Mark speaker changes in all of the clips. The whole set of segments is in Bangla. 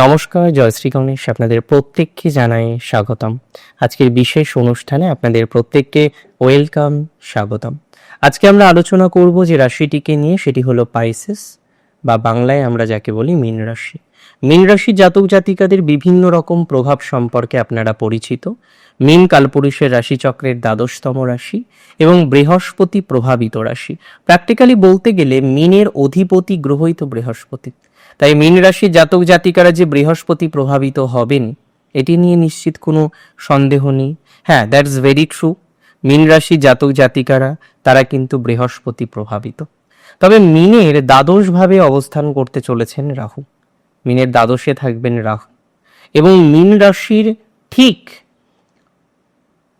Speaker 1: নমস্কার জয়শ্রী গণেশ। আপনাদের প্রত্যেককে জানাই স্বাগতম। আজকের বিশেষ অনুষ্ঠানে আপনাদের প্রত্যেককে ওয়েলকাম, স্বাগতম। আজকে আমরা আলোচনা করব যে রাশিটিকে নিয়ে, সেটি হলো পাইসেস, বা বাংলায় আমরা যাকে বলি মীন রাশি। মীন রাশি জাতক জাতিকাদের বিভিন্ন রকম প্রভাব সম্পর্কে আপনারা পরিচিত। মীন কালপুরুষের রাশিচক্রের দ্বাদশতম রাশি এবং বৃহস্পতি প্রভাবিত রাশি। প্র্যাকটিক্যালি বলতে গেলে মিনের অধিপতি গ্রহই তো বৃহস্পতি। তাই মীন রাশির জাতক জাতিকারা যে বৃহস্পতি প্রভাবিত হবেন, এটি নিয়ে নিশ্চিত কোনো সন্দেহ নেই। হ্যাঁ দ্যাটস ভেরি ট্রু মীন রাশি জাতক জাতিকারা, তারা কিন্তু বৃহস্পতি প্রভাবিত। তবে মিনের দ্বাদশভাবে অবস্থান করতে চলেছেন রাহু। মিনের দ্বাদশে থাকবেন রাহু। এবং মীন রাশির ঠিক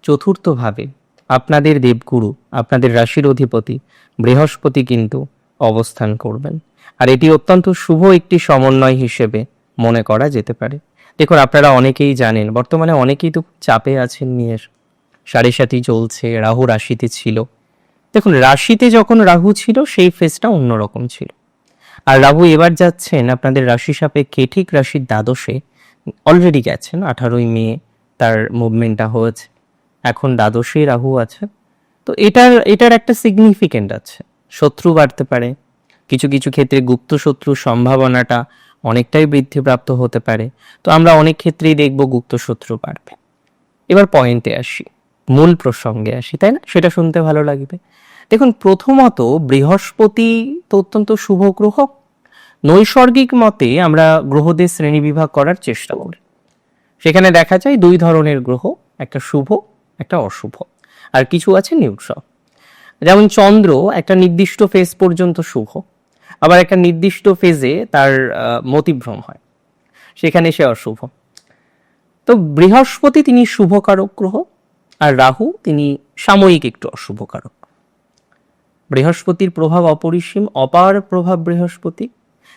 Speaker 1: চতুর্থভাবে আপনাদের দেবগুরু, আপনাদের রাশির অধিপতি বৃহস্পতি কিন্তু অবস্থান করবেন। আর এটি অত্যন্ত শুভ একটি সমন্বয় হিসেবে মনে করা যেতে পারে। দেখুন, আপনারা অনেকেই জানেন, বর্তমানে অনেকেই তো চাপে আছেন নিয়ে। সাড়ে সাথী চলছে, রাহু রাশিতে ছিল। দেখুন, রাশিতে যখন রাহু ছিল, সেই ফেজটা অন্যরকম ছিল। আর রাহু এবার যাচ্ছেন আপনাদের রাশি সাপেক্ষে ঠিক রাশির দ্বাদশে। অলরেডি গেছেন, আঠারোই মে তার মুভমেন্টটা হয়েছে। এখন দ্বাদশেই রাহু আছে। তো এটার এটার একটা সিগনিফিকেন্ট আছে। শত্রু বাড়তে পারে কিছু কিছু ক্ষেত্রে গুপ্ত শত্রুর সম্ভাবনাটা অনেকটাই বৃদ্ধিপ্রাপ্ত হতে পারে। তো আমরা অনেক ক্ষেত্রেই দেখব গুপ্ত শত্রু বাড়বে। এবার পয়েন্টে আসি, মূল প্রসঙ্গে আসি, তাই না? সেটা শুনতে ভালো লাগবে। দেখুন, প্রথমত বৃহস্পতি তো অত্যন্ত শুভ গ্রহ। নৈসর্গিক মতে আমরা গ্রহদের শ্রেণীবিভাগ করার চেষ্টা করি। সেখানে দেখা যায় দুই ধরনের গ্রহ, একটা শুভ, একটা অশুভ। আর কিছু আছে নিউট্রাল যেমন চন্দ্র একটা নির্দিষ্ট ফেস পর্যন্ত শুভ। আবার একটা নির্দিষ্ট ফেজে তার মতিভ্রম হয়। সেখানে সে অশুভ। তো বৃহস্পতি তিনি শুভকারক গ্রহ, আর রাহু তিনি সাময়িক একটু অশুভকারক। বৃহস্পতির প্রভাব অপরিসীম, অপার প্রভাব বৃহস্পতি।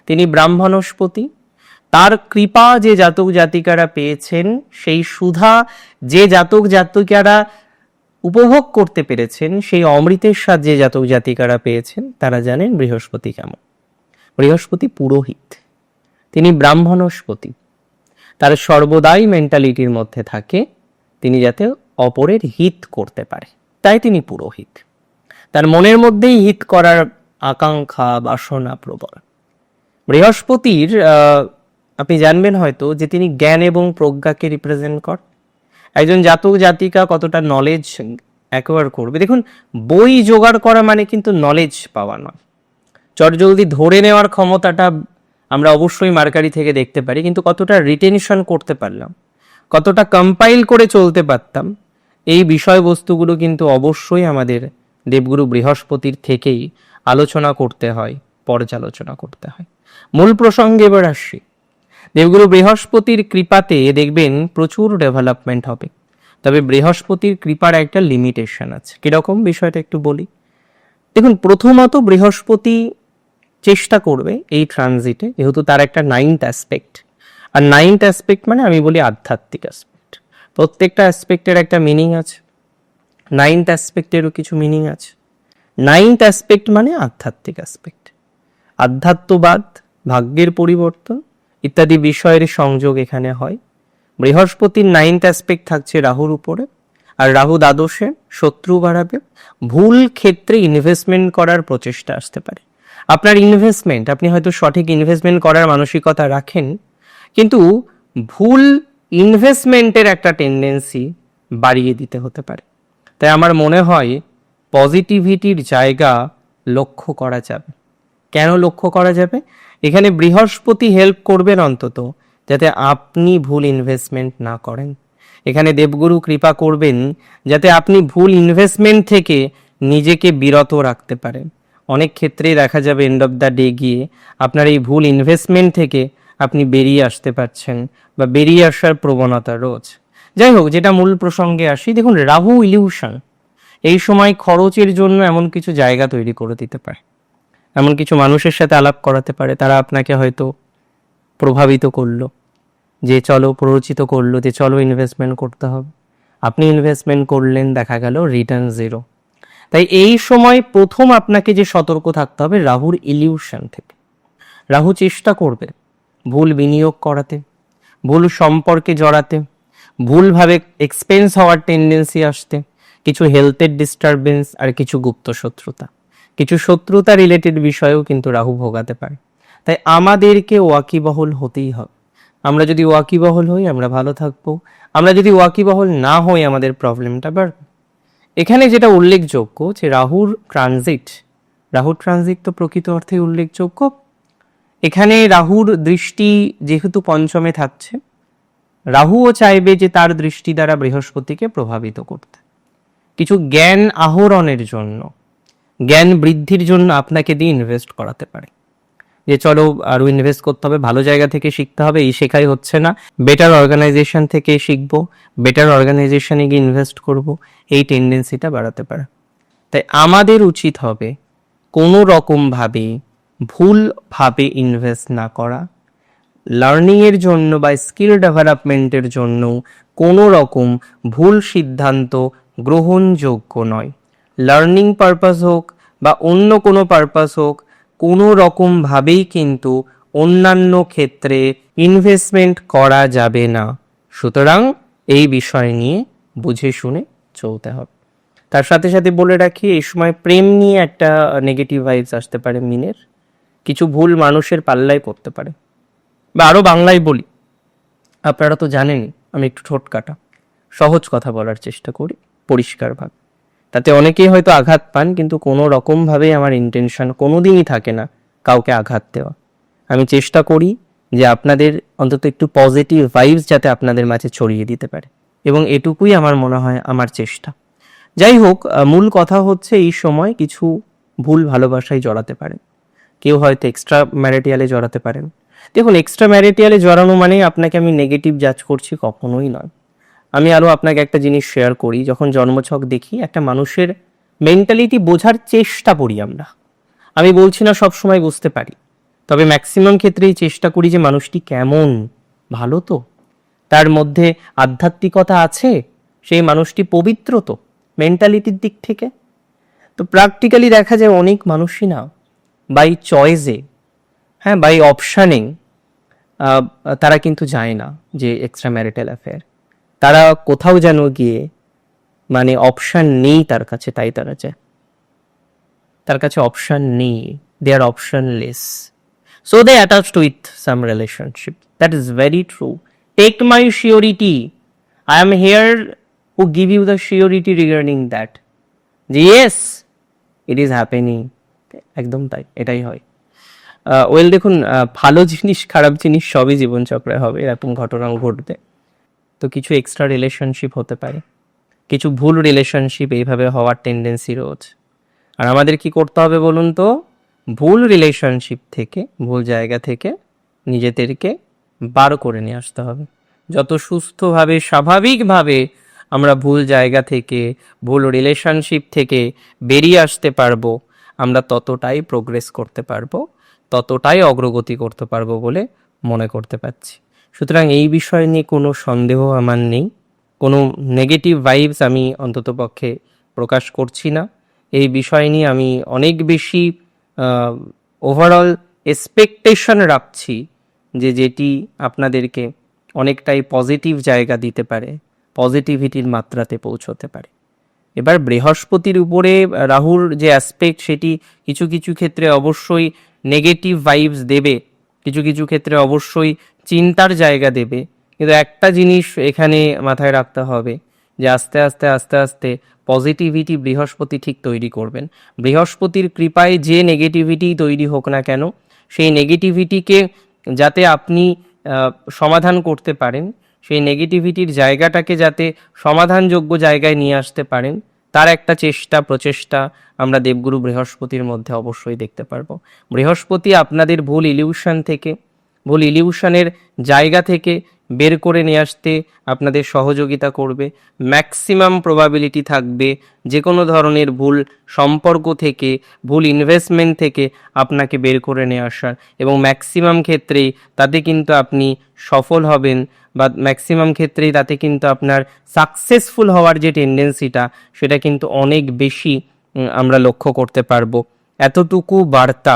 Speaker 1: তিনি ব্রাহ্মণস্পতি। তার কৃপা যে জাতক জাতিকারা পেয়েছেন, সেই সুধা যে জাতক জাতিকারা উপভোগ করতে পেরেছেন সেই অমৃতের স্বাদ যে জাতক জাতিকারা পেয়েছেন, তারা জানেন বৃহস্পতি কেমন। বৃহস্পতি পুরোহিত। তিনি ব্রাহ্মণস্পতি। তার সর্বদাই মেন্টালিটির মধ্যে থাকে, তিনি যাতে অপরের হিত করতে পারে। তাই তিনি পুরোহিত। তার মনের মধ্যেই হিত করার আকাঙ্ক্ষা, বাসনা প্রবল। বৃহস্পতির আপনি জানবেন হয়তো যে তিনি জ্ঞান এবং প্রজ্ঞাকে রিপ্রেজেন্ট কর একজন জাতক, জাতিকা কতটা নলেজ অ্যাকোয়ার করবে? দেখুন, বই জোগাড় করা মানে কিন্তু নলেজ পাওয়া নয়। চটজলদি ধরে নেওয়ার ক্ষমতাটা আমরা অবশ্যই মার্কারি থেকে দেখতে পারি, কিন্তু কতটা রিটেনশন করতে পারলাম, কতটা কম্পাইল করে চলতে পারতাম, এই বিষয়বস্তুগুলো কিন্তু অবশ্যই আমাদের দেবগুরু বৃহস্পতির থেকেই আলোচনা করতে হয়, পর্যালোচনা করতে হয়। মূল প্রসঙ্গে এবার আসছি দেবগুরু বৃহস্পতির কৃপাতে দেখবেন প্রচুর ডেভেলপমেন্ট হবে। তবে বৃহস্পতির কৃপার একটা লিমিটেশন আছে। কীরকম বিষয়টা একটু বলি? দেখুন, প্রথমত বৃহস্পতি চেষ্টা করবে এই ট্রানজিটে যেহেতু তার একটা নাইনথ অ্যাসপেক্ট আর নাইনথ অ্যাসপেক্ট মানে আমি বলি আধ্যাত্মিক অ্যাসপেক্ট প্রত্যেকটা অ্যাসপেক্টের একটা মিনিং আছে। নাইনথ অ্যাসপেক্টেরও কিছু মিনিং আছে। নাইনথ অ্যাসপেক্ট মানে আধ্যাত্মিক অ্যাসপেক্ট আধ্যাত্মবাদ, ভাগ্যের পরিবর্তন ইত্যাদি বিষয়ের সংযোগ এখানে হয়। বৃহস্পতির নাইনথ অ্যাসপেক্ট থাকছে রাহুর উপরে, আর রাহু দ্বাদশে শত্রু বাড়াবে। ভুল ক্ষেত্রে ইনভেস্টমেন্ট করার প্রচেষ্টা আসতে পারে। আপনার ইনভেস্টমেন্ট আপনি হয়তো সঠিক ইনভেস্টমেন্ট করার মানসিকতা রাখেন, কিন্তু ভুল ইনভেস্টমেন্টের একটা টেন্ডেন্সি বাড়িয়ে দিতে হতে পারে। তাই আমার মনে হয় পজিটিভিটির জায়গা লক্ষ্য করা যাবে। কেন লক্ষ্য করা যাবে? এখানে বৃহস্পতি হেল্প করবেন অন্তত, যাতে আপনি ভুল ইনভেস্টমেন্ট না করেন। এখানে দেবগুরু কৃপা করবেন, যাতে আপনি ভুল ইনভেস্টমেন্ট থেকে নিজেকে বিরত রাখতে পারেন। অনেক ক্ষেত্রেই দেখা যাবে এন্ড অফ দ্য ডে গিয়ে আপনার এই ভুল ইনভেস্টমেন্ট থেকে আপনি বেরিয়ে আসতে পারছেন বা বেরিয়ে আসার প্রবণতা রোজ। যাই হোক, যেটা মূল প্রসঙ্গে আসি, দেখুন, রাহু ইলিউশন এই সময় খরচের জন্য এমন কিছু জায়গা তৈরি করে দিতে পারে। এমন কিছু মানুষের সাথে আলাপ করাতে পারে, তারা আপনাকে হয়তো প্রভাবিত করল। যে চলো প্ররোচিত করল, যে চলো ইনভেস্টমেন্ট করতে হবে। আপনি ইনভেস্টমেন্ট করলেন, দেখা গেল রিটার্ন জিরো তাই এই সময় প্রথম আপনাকে যে সতর্ক থাকতে হবে, রাহুর ইলিউশন থেকে। রাহু চেষ্টা করবে ভুল বিনিয়োগ করাতে, ভুল সম্পর্কে জড়াতে, ভুলভাবে এক্সপেন্স হওয়ার টেন্ডেন্সি আসতে, কিছু হেলথের ডিস্টারবেন্স আর কিছু গুপ্ত শত্রুতা। কিছু শত্রুতা রিলেটেড বিষয়েও কিন্তু রাহু ভোগাতে পারে। তাই আমাদেরকে ওয়াকিবহল হতেই হবে। আমরা যদি ওয়াকিবহল হই, আমরা ভালো থাকব। আমরা যদি ওয়াকিবহল না হই, আমাদের প্রবলেমটা বাড়বে। এখানে যেটা উল্লেখযোগ্য যে রাহুর ট্রানজিট রাহুর ট্রানজিট তো প্রকৃত অর্থে উল্লেখযোগ্য। এখানে রাহুর দৃষ্টি যেহেতু পঞ্চমে থাকছে, রাহুও চাইবে যে তার দৃষ্টি দ্বারা বৃহস্পতিকে প্রভাবিত করতে। কিছু জ্ঞান আহরণের জন্য জ্ঞান বৃদ্ধির জন্য আপনাকে দিয়ে ইনভেস্ট করাতে পারে। যে চলো আরও ইনভেস্ট করতে হবে, ভালো জায়গা থেকে শিখতে হবে, এই শেখাই হচ্ছে না। বেটার অর্গানাইজেশন থেকে শিখব বেটার অর্গানাইজেশনে গিয়ে ইনভেস্ট করব, এই টেন্ডেন্সিটা বাড়াতে পারে। তাই আমাদের উচিত হবে কোনো রকমভাবে ভুলভাবে ইনভেস্ট না করা। লার্নিংয়ের জন্য বা স্কিল ডেভেলপমেন্টের জন্য কোনো রকম ভুল সিদ্ধান্ত গ্রহণযোগ্য নয়। লার্নিং পারপাস হোক বা অন্য কোনো পারপাস হোক, কোনো রকমভাবেই কিন্তু অন্যান্য ক্ষেত্রে ইনভেস্টমেন্ট করা যাবে না। সুতরাং এই বিষয় নিয়ে বুঝে শুনে চলতে হবে। তার সাথে সাথে বলে রাখি, এই সময় প্রেম নিয়ে একটা নেগেটিভ ভাইবস আসতে পারে মিনের। কিছু ভুল মানুষের পাল্লায় পড়তে পারে। বা আরও বাংলায় বলি, আপনারা তো জানেন আমি একটু ঠোঁটকাটা সহজ কথা বলার চেষ্টা করি, পরিষ্কারভাবে। তাতে অনেকেই হয়তো আঘাত পান, কিন্তু কোনো রকমভাবেই আমার ইন্টেনশন কোনো দিনই থাকে না কাউকে আঘাত দেওয়া। আমি চেষ্টা করি যে আপনাদের অন্তত একটু পজিটিভ ভাইবস যাতে আপনাদের মাঝে ছড়িয়ে দিতে পারে। এবং এটুকুই আমার মনে হয় আমার চেষ্টা। যাই হোক মূল কথা হচ্ছে এই সময় কিছু ভুল ভালোবাসায় জড়াতে পারেন। কেউ হয়তো এক্সট্রা ম্যারিটিয়ালে জড়াতে পারেন। দেখুন এক্সট্রা ম্যারিটিয়ালে জড়ানো মানে আপনাকে আমি নেগেটিভ জাজ করছি কখনোই নয়। আমি আরও আপনাকে একটা জিনিস শেয়ার করি। যখন জন্মছক দেখি, একটা মানুষের মেন্টালিটি বোঝার চেষ্টা করি আমরা। আমি বলছি না সব সময় বুঝতে পারি। তবে ম্যাক্সিমাম ক্ষেত্রেই চেষ্টা করি যে মানুষটি কেমন, ভালো তো। তার মধ্যে আধ্যাত্মিকতা আছে, সেই মানুষটি পবিত্র তো মেন্টালিটির দিক থেকে। তো প্র্যাকটিক্যালি দেখা যায় অনেক মানুষই না বাই চয়েসে হ্যাঁ বাই অপশানিং তারা কিন্তু যায় না যে এক্সট্রা ম্যারিটাল অ্যাফেয়ার তারা কোথাও যেন গিয়ে মানে অপশান নেই তার কাছে, তাই তারা যায় তার কাছে অপশান নেই। They are optionless so they attached with some relationship that is very true take my surety I am here who give you the surety regarding that যে ইয়েস ইট ইজ হ্যাপেনিং একদম তাই, এটাই হয়। ওয়েল দেখুন ভালো জিনিস, খারাপ জিনিস সবই জীবনচক্রে হবে, এরকম ঘটনাও ঘটবে। তো কিছু এক্সট্রা রিলেশনশিপ হতে পারে। কিছু ভুল রিলেশনশিপ এইভাবে হওয়ার টেন্ডেন্সি রয়েছে। আর আমাদের কি করতে হবে বলুন তো? ভুল রিলেশনশিপ থেকে, ভুল জায়গা থেকে নিজেদেরকে বার করে নিয়ে আসতে হবে। যত সুস্থভাবে, স্বাভাবিকভাবে আমরা ভুল জায়গা থেকে, ভুল রিলেশনশিপ থেকে বেরিয়ে আসতে পারব, আমরা ততটাই প্রোগ্রেস করতে পারব, ততটাই অগ্রগতি করতে পারব বলে মনে করতে পারছি। সুতরাং এই বিষয় নিয়ে কোনো সন্দেহ আমার নেই। কোনো নেগেটিভ ভাইবস আমি অন্ততপক্ষে প্রকাশ করছি না। এই বিষয় নিয়ে আমি অনেক বেশি ওভারঅল এক্সপেকটেশন রাখছি যে যেটি আপনাদেরকে অনেকটাই পজিটিভ জায়গা দিতে পারে পজিটিভিটির মাত্রাতে পৌঁছতে পারে। এবার বৃহস্পতির উপরে রাহুর যে অ্যাসপেক্ট সেটি কিছু কিছু ক্ষেত্রে অবশ্যই নেগেটিভ ভাইবস দেবে। কিছু কিছু ক্ষেত্রে অবশ্যই চিন্তার জায়গা দেবে। কিন্তু একটা জিনিস এখানে মাথায় রাখতে হবে যে আস্তে আস্তে আস্তে আস্তে পজিটিভিটি বৃহস্পতি ঠিক তৈরি করবেন। বৃহস্পতির কৃপায় যে নেগেটিভিটি তৈরি হোক না কেন, সেই নেগেটিভিটিকে যাতে আপনি সমাধান করতে পারেন, সেই নেগেটিভিটির জায়গাটাকে যাতে সমাধানযোগ্য জায়গায় নিয়ে আসতে পারেন তার একটা চেষ্টা, প্রচেষ্টা আমরা দেবগুরু বৃহস্পতির মধ্যে অবশ্যই দেখতে পারব। বৃহস্পতি আপনাদের ভুল ইলিউশন থেকে ভুল ইলিউশনের জায়গা থেকে বের করে নিয়ে আসতে আপনাদের সহযোগিতা করবে। ম্যাক্সিমাম প্রবাবিলিটি থাকবে যে কোনো ধরনের ভুল সম্পর্ক থেকে, ভুল ইনভেস্টমেন্ট থেকে আপনাকে বের করে নিয়ে আসার। এবং ম্যাক্সিমাম ক্ষেত্রেই তাতে কিন্তু আপনি সফল হবেন বা ম্যাক্সিমাম ক্ষেত্রেই তাতে কিন্তু আপনার সাকসেসফুল হওয়ার যে টেন্ডেন্সিটা সেটা কিন্তু অনেক বেশি আমরা লক্ষ্য করতে পারব। এতটুকু বার্তা।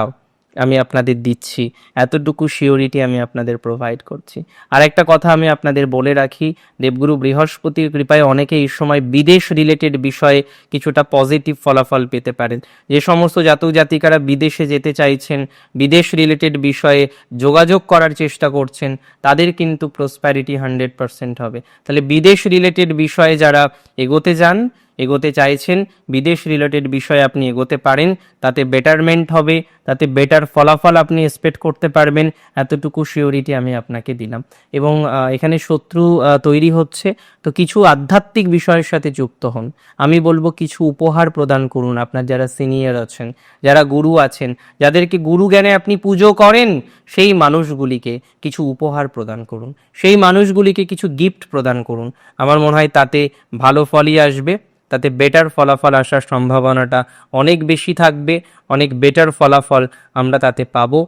Speaker 1: আমি আপনাদের দিচ্ছি। এতটুকু শিওরিটি আমি আপনাদের প্রোভাইড করছি। আর একটা কথা আমি আপনাদের বলে রাখি, দেবগুরু বৃহস্পতির কৃপায় অনেকে এই সময় বিদেশ রিলেটেড বিষয়ে কিছুটা পজিটিভ ফলাফল পেতে পারেন। যে সমস্ত জাতক জাতিকারা বিদেশে যেতে চাইছেন, বিদেশ রিলেটেড বিষয়ে যোগাযোগ করার চেষ্টা করছেন, তাদের কিন্তু প্রসপ্যারিটি হান্ড্রেড পার্সেন্ট হবে। তাহলে বিদেশ রিলেটেড বিষয়ে যারা এগোতে যান এগোতে চাইছেন, বিদেশ রিলেটেড বিষয়ে আপনি এগোতে পারেন, তাতে বেটারমেন্ট হবে, তাতে বেটার ফলাফল আপনি এক্সপেক্ট করতে পারবেন, এতটুকু শিওরিটি আমি আপনাকে দিলাম। এবং এখানে শত্রু তৈরি হচ্ছে, তো কিছু আধ্যাত্মিক বিষয়ের সাথে যুক্ত হন। আমি বলব কিছু উপহার প্রদান করুন আপনার যারা সিনিয়র আছেন, যারা গুরু আছেন, যাদেরকে গুরু জ্ঞানে আপনি পুজো করেন, সেই মানুষগুলিকে কিছু উপহার প্রদান করুন। সেই মানুষগুলিকে কিছু গিফট প্রদান করুন। আমার মনে হয় তাতে ভালো ফলই আসবে। তাতে বেটার ফলাফল আসার সম্ভাবনাটা অনেক বেশি থাকবে, অনেক বেটার ফলাফল আমরা তাতে পাবো।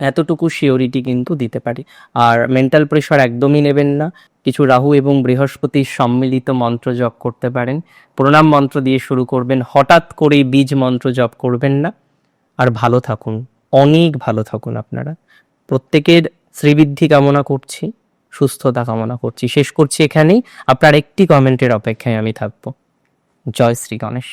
Speaker 1: এতটুকু শিওরিটি কিন্তু দিতে পারি। আর মেন্টাল প্রেশার একদমই নেবেন না। কিছু রাহু এবং বৃহস্পতির সম্মিলিত মন্ত্র জপ করতে পারেন। প্রণাম মন্ত্র দিয়ে শুরু করবেন। হঠাৎ করেই বীজ মন্ত্র জপ করবেন না। আর ভালো থাকুন। অনেক ভালো থাকুন আপনারা। প্রত্যেকের শ্রীবৃদ্ধি কামনা করছি, সুস্থতা কামনা করছি। শেষ করছি এখানেই। আপনার একটি কমেন্টের অপেক্ষায় আমি থাকব। জয় শ্রী গণেশ।